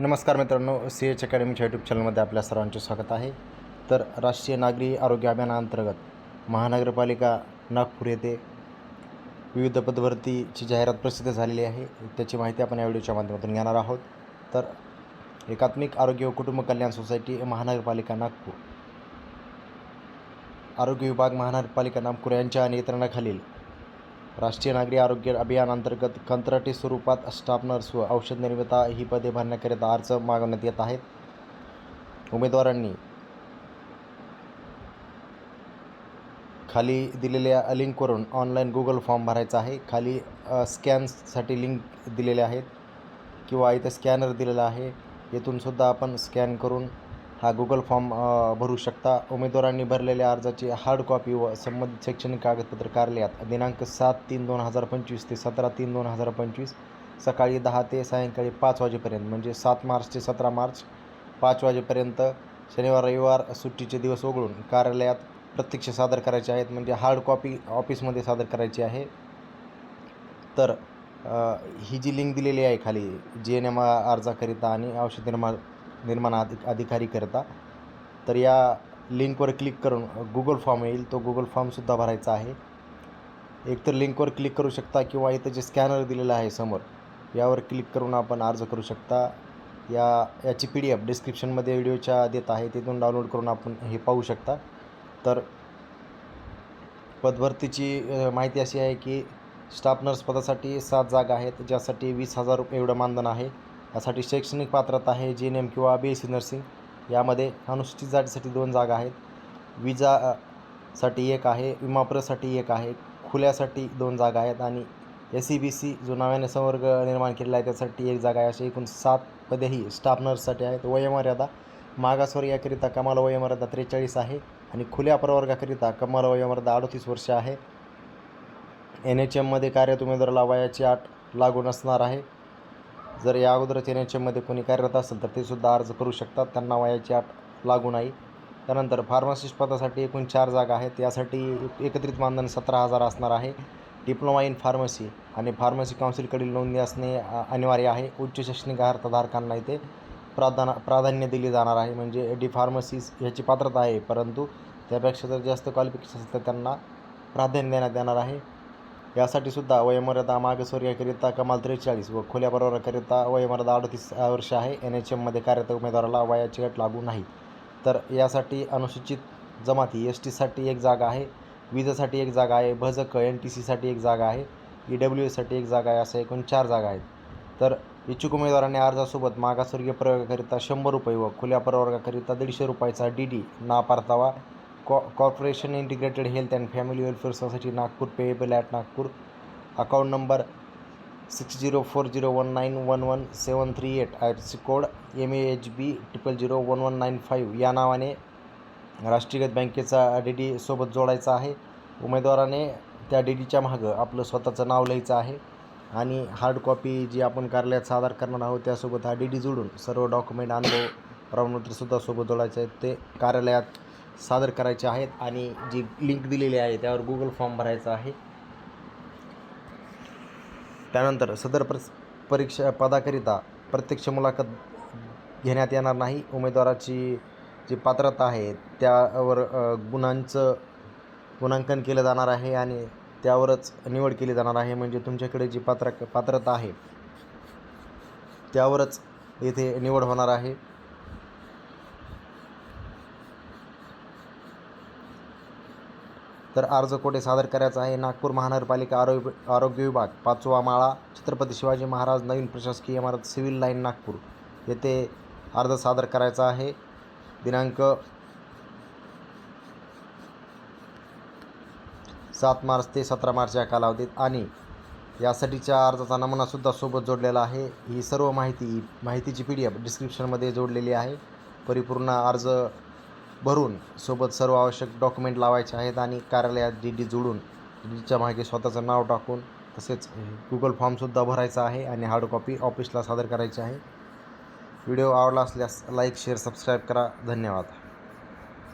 नमस्कार मित्रांनो C H अकॅडमीच्या YouTube चॅनलमध्ये आपल्या सर्वांचे स्वागत आहे. तर राष्ट्रीय नागरी आरोग्य अभियानाअंतर्गत महानगरपालिका नागपूर येथे विविध पदभरतीची जाहिरात प्रसिद्ध झालेली आहे. त्याची माहिती आपण या व्हिडिओच्या माध्यमातून घेणार आहोत. तर एकात्मिक आरोग्य व कुटुंब कल्याण सोसायटी महानगरपालिका नागपूर. आरोग्य विभाग महानगरपालिका नागपूर यांच्या नियंत्रणाखालील राष्ट्रीय नागरी आरोग्य अभियानांतर्गत कंत्राटी स्वरूपात स्टाफ नर्स व औषध निर्माता ही पदे भरण्याकरिता अर्ज मागवण्यात येत आहेत. उमेदवारांनी खाली दिलेल्या लिंकवरून ऑनलाईन गुगल फॉर्म भरायचा आहे. खाली स्कॅनसाठी स्कॅन्ससाठी लिंक दिलेले आहेत किंवा इथं स्कॅनर दिलेला आहे. येथूनसुद्धा आपण स्कॅन करून हा गुगल फॉर्म भरू शकता. उमेदवारांनी भरलेल्या अर्जाची हार्ड कॉपी व संबंधित शैक्षणिक कागदपत्र कार्यालयात दिनांक सात तीन दोन हजार पंचवीस ते सतरा तीन दोन हजार पंचवीस सकाळी दहा ते सायंकाळी पाच वाजेपर्यंत म्हणजे सात मार्च ते सतरा मार्च पाच वाजेपर्यंत शनिवार रविवार सुट्टीचे दिवस वगळून कार्यालयात प्रत्यक्ष सादर करायचे आहेत म्हणजे हार्ड कॉपी ऑफिसमध्ये सादर करायची आहे. तर ही जी लिंक दिलेली आहे खाली जी एन एम अर्जाकरिता आणि औषध निर्माण निर्माण अधि अधिकारीकरिता तर या लिंकवर क्लिक करून गुगल फॉर्म येईल. तो गुगल फॉर्मसुद्धा भरायचा आहे. एकतर लिंकवर क्लिक करू शकता किंवा इथं जे स्कॅनर दिलेलं आहे समोर यावर क्लिक करून आपण अर्ज करू शकता. या याची पी डी एफ डिस्क्रिप्शनमध्ये व्हिडिओच्या देत आहे तिथून डाउनलोड करून आपण हे पाहू शकता. तर पदभरतीची माहिती अशी आहे की स्टाफ नर्स पदासाठी सात जागा आहेत ज्यासाठी वीस हजार रुपये एवढं मानधन आहे. यासाठी शैक्षणिक पात्रता आहे जी एन एम किंवा बी एस सी नर्सिंग. यामध्ये अनुसूचित जातीसाठी दोन जागा आहेत. विजा साठी एक आहे विमाप्रसाठी एक आहे खुल्यासाठी दोन जागा आहेत आणि एस सी बी सी जो नव्याने संवर्ग निर्माण केलेला आहे त्यासाठी एक जागा आहे. अशी एकूण सात पदेही स्टाफ नर्ससाठी आहेत. वयोमर्यादा मागासवर्गाकरिता कमाल वयोमर्यादा त्रेचाळीस आहे आणि खुल्या प्रवर्गाकरिता कमाल वयोमर्यादा अडतीस वर्ष आहे. एन एच एममध्ये कार्यरत उमेदवाराला वयाची आठ लागू नसणार आहे. जर या अगोदरच एन एच एममध्ये कोणी कार्यरत असेल तर ते सुद्धा अर्ज करू शकतात. त्यांना वयाची आठ लागू नाही. त्यानंतर फार्मासिस्ट पदासाठी एकूण चार जागा आहेत. यासाठी एकत्रित मानधन सतरा हजार असणार आहे. डिप्लोमा इन फार्मसी आणि फार्मसी काउन्सिलकडील नोंदणी असणे अनिवार्य आहे. उच्च शैक्षणिक अर्हताधारकांना इथे प्राधान प्राधान्य दिले जाणार आहे. म्हणजे डी फार्मसी ह्याची पात्रता आहे. परंतु त्यापेक्षा जर जास्त क्वालिफिकेशन असेल तर त्यांना प्राधान्य देण्यात येणार आहे. यासाठी सुद्धा वयोमर्यादा मागासवर्गीयाकरिता कमाल त्रेचाळीस व खुल्या प्रवर्गाकरिता वयोमर्यादा अडतीस वर्ष आहे. एन एच एममध्ये कार्यरत उमेदवाराला वयाची अट लागू नाही तर यासाठी अनुसूचित जमाती एस टीसाठी एक जागा आहे. विजेसाठी एक जागा आहे. भजक एन टी सीसाठी एक जागा आहे. ई डब्ल्यू एसाठी एक जागा आहे. असं एकूण चार जागा आहेत. तर इच्छुक उमेदवारांनी अर्जासोबत मागासवर्गीय प्रवर्गाकरिता शंभर रुपये व खुल्या प्रवर्गाकरिता दीडशे रुपयाचा डी डी ना परतावा. कॉ corporation integrated health and family welfare society Nagpur payable at Nagpur account number six zero four zero one nine one one seven three eight I C code M A H B triple zero one one nine five या नावाने राष्ट्रीयकृत बँकेचा D D सोबत जोडायचा आहे. उमेदवाराने त्या D डीच्या मागं आपलं स्वतःचं नाव लिहायचं आहे. आणि हार्ड कॉपी जी आपण कार्यालयात सादर करणार आहोत त्यासोबत हा डी डी जोडून सर्व डॉक्युमेंट अनुभव प्रमाणपत्रसुद्धा सोबत जोडायचे आहेत. ते कार्यालयात सादर करायचे आहेत आणि जी लिंक दिलेली आहे त्यावर गुगल फॉर्म भरायचा आहे. त्यानंतर सदर प्र परीक्षा पदाकरिता प्रत्यक्ष मुलाखत घेण्यात येणार नाही. उमेदवाराची जी पात्रता आहे त्यावर गुणांचं गुणांकन केलं जाणार आहे आणि त्यावरच निवड केली जाणार आहे. म्हणजे तुमच्याकडे जी पात्र पात्रता आहे त्यावरच येथे निवड होणार आहे. तर अर्ज कोठे सादर करायचा आहे? नागपूर महानगरपालिका आरोग्य आरोग्य विभाग पाचवा माळा छत्रपती शिवाजी महाराज नवीन प्रशासकीय इमारत सिव्हिल लाईन नागपूर. येथे अर्ज सादर करायचा आहे. दिनांक सात मार्च ते सतरा मार्च या कालावधीत आणि यासाठीच्या अर्जाचा नमुनासुद्धा सोबत जोडलेला आहे. ही सर्व माहिती माहितीची पी डी एफ डिस्क्रिप्शनमध्ये जोडलेली आहे. परिपूर्ण अर्ज भरून सोबत सर्व आवश्यक डॉक्युमेंट लावायचे आहेत आणि कार्यालयात डी डी जोडून डी डीच्या मागे स्वतःचं नाव टाकून तसेच गुगल फॉर्मसुद्धा भरायचा आहे आणि हार्ड कॉपी ऑफिसला सादर करायची आहे. व्हिडिओ आवडला असल्यास लाईक शेअर सबस्क्राईब करा. धन्यवाद.